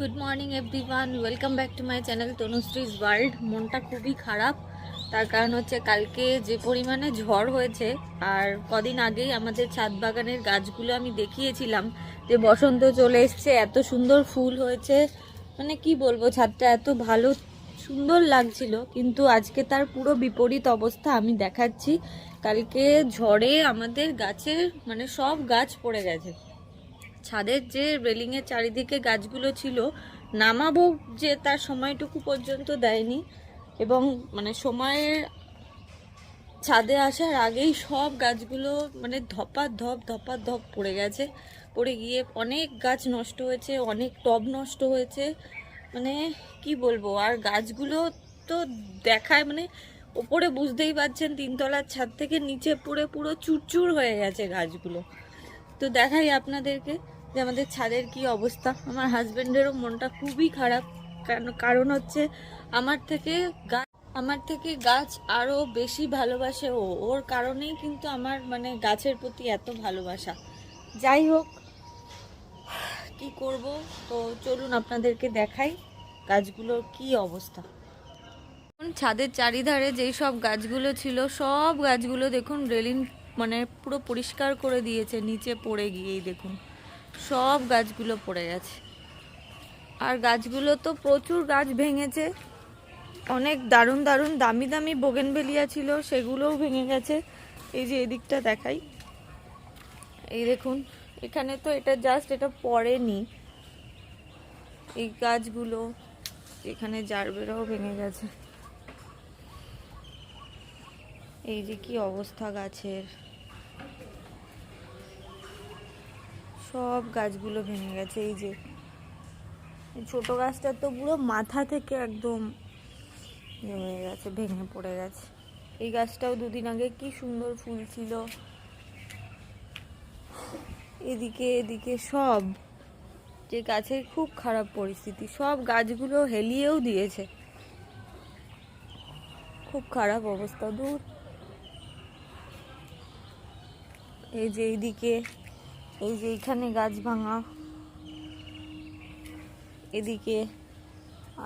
Good morning everyone welcome back to my channel Tanushree's world মনটা খুবই খারাপ। তার কারণ হচ্ছে কালকে যে পরিমাণে ঝড় হয়েছে, আর কদিন আগেই আমাদের ছাদ বাগানের গাছগুলো আমি দেখিয়েছিলাম যে বসন্ত চলে এসছে, এত সুন্দর ফুল হয়েছে। মানে কি বলব, ছাদটা এত ভালো, সুন্দর লাগছিল, কিন্তু আজকে তার পুরো বিপরীত অবস্থা আমি দেখাচ্ছি। কালকে ঝড়ে আমাদের গাছের মানে সব গাছ পড়ে গেছে। ছাদের যে রেলিংয়ের চারিদিকে গাছগুলো ছিল, নামাবো যে তার সময়টুকু পর্যন্ত দেয়নি এবং মানে সময়ের ছাদে আসার আগেই সব গাছগুলো মানে ধপা ধপ ধপা ধপ পড়ে গেছে। পড়ে গিয়ে অনেক গাছ নষ্ট হয়েছে, অনেক টব নষ্ট হয়েছে। মানে কি বলব, আর গাছগুলো তো দেখায় মানে ওপরে বুঝতেই পারছেন, তিনতলার ছাদ থেকে নিচে পড়ে পুরো চুরচুর হয়ে গেছে গাছগুলো। তো দেখাই আপনাদেরকে যে আমাদের ছাদের কি অবস্থা। আমার হাজব্যান্ডেরও মনটা খুবই খারাপ। কারণ হচ্ছে আমার থেকে গাছ আমার থেকে গাছ আরও বেশি ভালোবাসে ও। ওর কারণেই কিন্তু আমার মানে গাছের প্রতি এত ভালোবাসা। যাই হোক, কি করব? তো চলুন আপনাদেরকে দেখাই গাছগুলোর কি অবস্থা। ছাদের চারিধারে যেই সব গাছগুলো ছিল, সব গাছগুলো দেখুন রেলিং মানে পুরো পরিষ্কার করে দিয়েছে, নিচে পড়ে গিয়েই দেখুন। সব গাছগুলো পড়ে গেছে। আর গাছগুলো তো প্রচুর গাছ ভেঙেছে। অনেক দারুণ দারুণ দামি দামি বোগেনভেলিয়া ছিল, সেগুলোও ভেঙে গেছে। এই যে এদিকটা দেখাই। এই দেখুন, এখানে তো এটা জাস্ট এটা পড়েনি। এই গাছগুলো, এখানে জারবেরাও ভেঙে গেছে। এই যে কি অবস্থা গাছের? সব গাছগুলো ভেঙে গেছে, এই যে। ছোট গাছটা তো পুরো মাথা থেকে একদম ইয়ে হয়ে গেছে, ভেঙে পড়ে গেছে। এই গাছটাও দুদিন আগে কি সুন্দর ফুল ছিল। এদিকে এদিকে সব যে গাছের খুব খারাপ পরিস্থিতি, সব গাছগুলো হেলিয়েও দিয়েছে। খুব খারাপ অবস্থা, দূর। এই যে এইদিকে এই যে এইখানে গাছ ভাঙা। এদিকে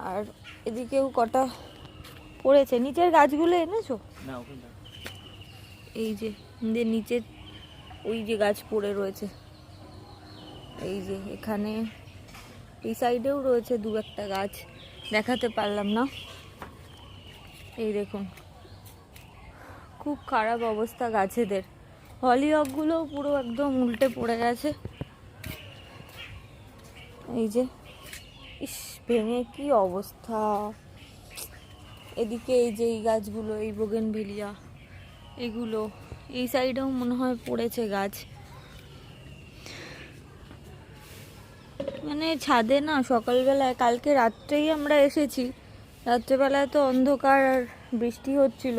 আর এদিকেও কটা পড়েছে। নিচের গাছগুলো এনেছো? না এই যে যে নিচে ওই যে গাছ পড়ে রয়েছে। এই যে এখানে এই সাইডেও রয়েছে দু একটা গাছ। দেখাতে পারলাম না। এই দেখুন খুব খারাপ অবস্থা গাছেদের। হলিহকগুলো পুরো একদম উল্টে পড়ে গেছে। এই যে, ইস, ভেঙে কি অবস্থা। এদিকে এই যে এই গাছগুলো, এই বোগেনভেলিয়া, এগুলো, এই সাইডেও মনে হয় পড়েছে গাছ। মানে ছাদে না, সকালবেলায়, কালকে রাত্রেই আমরা এসেছি। রাত্রেবেলায় তো অন্ধকার আর বৃষ্টি হচ্ছিল,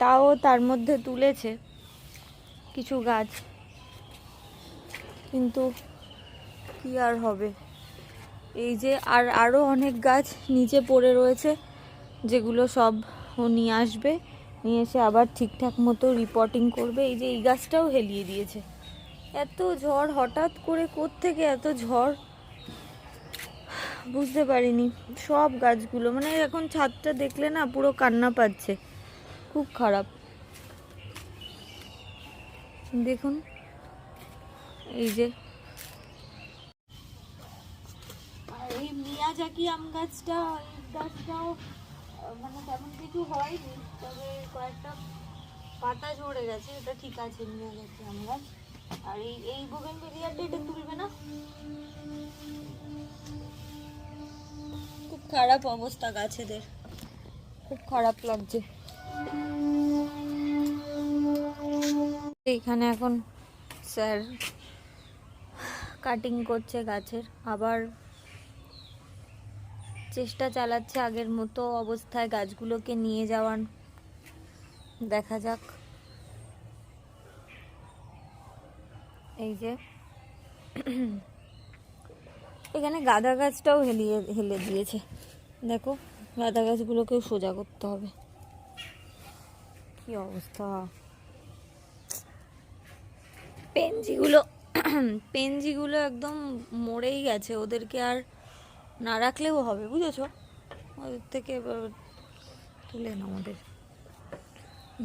তাও তার মধ্যে তুলেছে। কিছু গাছ। কিন্তু কি আর হবে? এই যে আর আরও অনেক গাছ নিচে পড়ে রয়েছে, যেগুলো সব ও নিয়ে আসবে। নিয়ে এসে আবার ঠিকঠাক মতো রিপোর্টিং করবে। এই যে এই গাছটাও হেলিয়ে দিয়েছে। এত ঝড়, হঠাৎ করে থেকে এত ঝড়? বুঝতে পারিনি। সব গাছগুলো মানে এখন ছাদটা দেখলে না পুরো কান্না পাচ্ছে। খুব খারাপ। দেখুন। এই যে। আর এই মিয়াজাকি আম গাছটা এই গাছটাও মানে তেমন কিছু হয়নি তবে কয়েকটা পাতা ঝরে গেছে এটা ঠিক আছে মিয়াজাকি আম গাছ। আর এই এই বোগেন বেরিয়ারটা এটা তুলবে না? খুব খারাপ অবস্থা গাছেদের। খুব খারাপ লাগছে। এইখানে এখন স্যার কাটিং করছে গাছের। আবার চেষ্টা চালাচ্ছে আগের মতো অবস্থায় গাছগুলোকে নিয়ে যাওয়ার। দেখা যাক। এই যে এখানে গাঁদা গাছটাও হেলিয়ে, হেলে দিয়েছে। দেখো, গাঁদা গাছগুলোকেও সোজা করতে হবে। কি অবস্থা? পেনজিগুলো পেনজিগুলো একদম মরেই গেছে। ওদেরকে আর না রাখলেও হবে, বুঝেছ? ওদের থেকে তুলে না আমাদের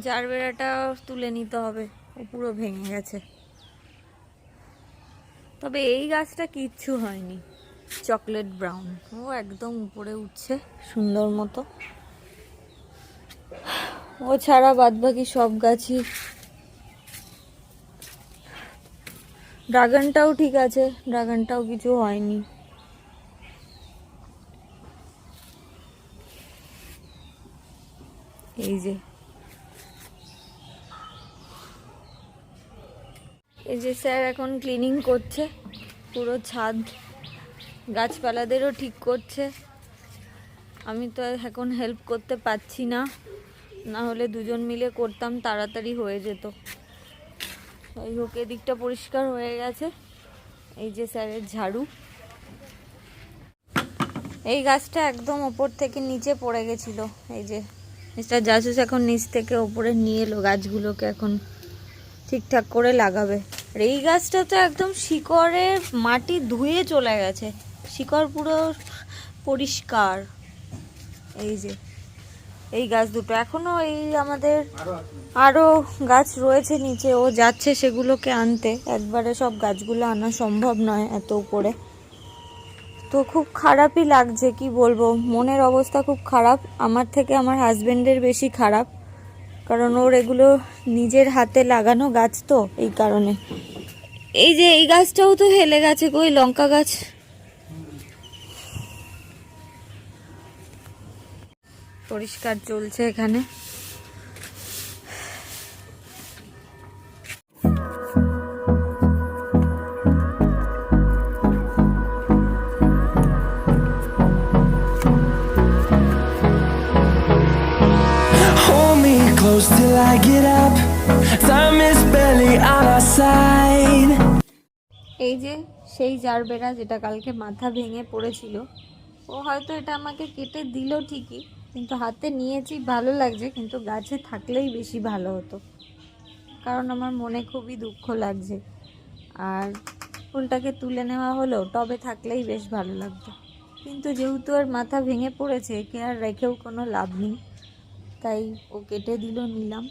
জারবেরাটা তুলে নিতে হবে, ও পুরো ভেঙে গেছে। তবে এই গাছটা কিচ্ছু হয়নি, চকলেট ব্রাউন। ও একদম উপরে উঠছে, সুন্দর মতো। ও ছাড়া বাদবাকি সব গাছই ড্রাগনটাও ঠিক আছে, ড্রাগনটাও কিছু হয়নি। এই যে। এই যে স্যার এখন ক্লিনিং করছে, পুরো ছাদ, গাছপালাদেরও ঠিক করছে। আমি তো এখন হেল্প করতে পারছি না না হলে দুজন মিলে করতাম, তাড়াতাড়ি হয়ে যেত। যাই হোক, এদিকটা পরিষ্কার হয়ে গেছে। এই যে স্যারের ঝাড়ু। এই গাছটা একদম ওপর থেকে নিচে পড়ে গেছিল। এই যে মিস্টার জাসুস এখন নিচ থেকে ওপরে নিয়ে এলো গাছগুলোকে এখন ঠিকঠাক করে লাগাবে। আর এই গাছটা তো একদম শিকড়ে মাটি ধুয়ে চলে গেছে। শিকড় পুরো পরিষ্কার। এই যে এই গাছ দুটো। এখনও এই আমাদের আরও গাছ রয়েছে নিচে, ও যাচ্ছে সেগুলোকে আনতে। একবারে সব গাছগুলো আনা সম্ভব নয় এত উপরে। তো খুব খারাপই লাগছে, কি বলব? মনের অবস্থা খুব খারাপ। আমার থেকে আমার হাজবেন্ডের বেশি খারাপ। কারণ ওর এগুলো নিজের হাতে লাগানো গাছ তো, এই কারণে। এই যে এই গাছটাও তো হেলে গেছে কই লঙ্কা গাছ। পরিষ্কার চলছে এখানে Hold me close till I get up. Time is barely on our side. এই যে সেই জারবেরা যেটা কালকে মাথা ভেঙে পড়েছিল ও হয়তো এটা আমাকে কেটে দিল ঠিকই কিন্তু হাতে নিয়েছি, ভালো লাগছে, কিন্তু গাছে থাকলেই বেশি ভালো হতো। কারণ আমার মনে খুবই দুঃখ লাগছে। আর ফুলটাকে তুলে নেওয়া হলো, টবে থাকলেই বেশ ভালো লাগতো। কিন্তু যেহেতু আর মাথা ভেঙে পড়েছে কে আর রেখেও কোনো লাভ নেই। তাই ও কেটে দিল, নিলাম।